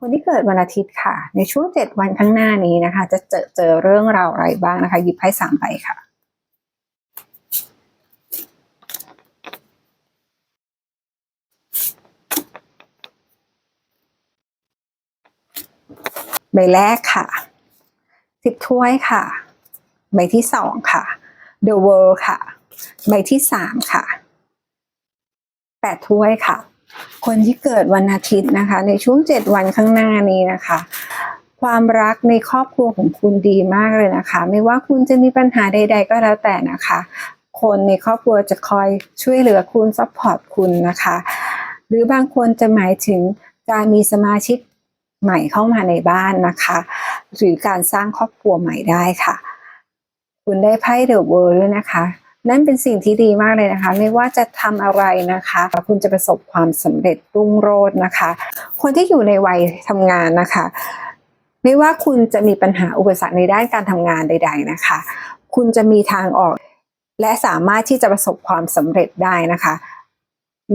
คนที่เกิดวันอาทิตย์ค่ะ ในช่วงเจ็ดวันข้างหน้านี้นะคะ จะเจอเจอเรื่องราวอะไรบ้างนะคะหยิบไพ่สามใบค่ะใบแรกค่ะสิบถ้วยค่ะ ใบที่สองค่ะ The World ค่ะ ใบที่สามค่ะแปดถ้วยค่ะ คนที่เกิดวันอาทิตย์นะคะ ในช่วงเจ็ดวันข้างหน้านี้นะคะ ความรักในครอบครัวของคุณดีมากเลยนะคะ ไม่ว่าคุณจะมีปัญหาใด ๆ ก็แล้วแต่นะคะ คนในครอบครัวจะคอยช่วยเหลือคุณซัพพอร์ตคุณนะคะ หรือบางคนจะหมายถึงการมีสมาชิกใหม่เข้ามาในบ้านนะคะ หรือการสร้างครอบครัวใหม่ได้ค่ะ คุณได้ไพ่เดอะเวิร์ด้วยนะคะ นั่นเป็นสิ่งที่ดีมากเลยนะคะ ไม่ว่าจะทำอะไรนะคะ คุณจะประสบความสำเร็จรุ่งโรจน์นะคะ คนที่อยู่ในวัยทำงานนะคะ ไม่ว่าคุณจะมีปัญหาอุปสรรคในด้านการทำงานใด ๆนะคะ คุณจะมีทางออก และสามารถที่จะประสบความสำเร็จได้นะคะ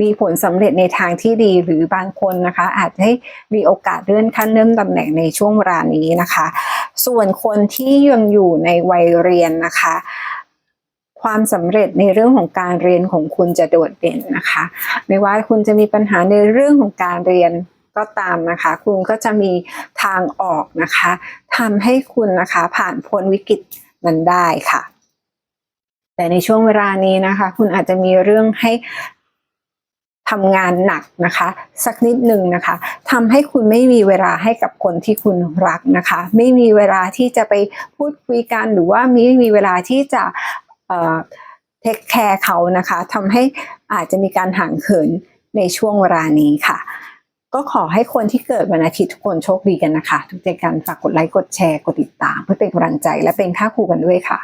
มีผลสำเร็จในทางที่ดีหรือบางคนนะคะ อาจให้มีโอกาสเลื่อนขั้นเลื่อนตำแหน่งในช่วงเวลานี้นะคะ ส่วนคนที่ยังอยู่ในวัยเรียนนะคะ ความสำเร็จในเรื่องของการเรียนของคุณจะโดดเด่นนะคะ ไม่ว่าคุณจะมีปัญหาในเรื่องของการเรียนก็ตามนะคะ คุณก็จะมีทางออกนะคะทำให้คุณนะคะผ่านพ้นวิกฤตนั้นได้ค่ะ แต่ในช่วงเวลานี้นะคะ คุณอาจจะมีเรื่องให้ทำงานหนักนะคะ สักนิดหนึ่งนะคะทำให้คุณไม่มีเวลาให้กับคนที่คุณรักนะคะ ไม่มีเวลาที่จะไปพูดคุยกันหรือว่าไม่มีเวลาที่จะ เอ่อเทคแคร์เขานะคะทำให้อาจจะมีการห่างเขินในช่วงเวลานี้ค่ะ ก็ขอให้คนที่เกิดวันอาทิตย์ทุกคนโชคดีกันนะคะ ทุกใจกันฝากกดไลค์กดแชร์กดติดตาม เพื่อเป็นกำลังใจและเป็นค่าครูกันด้วยค่ะ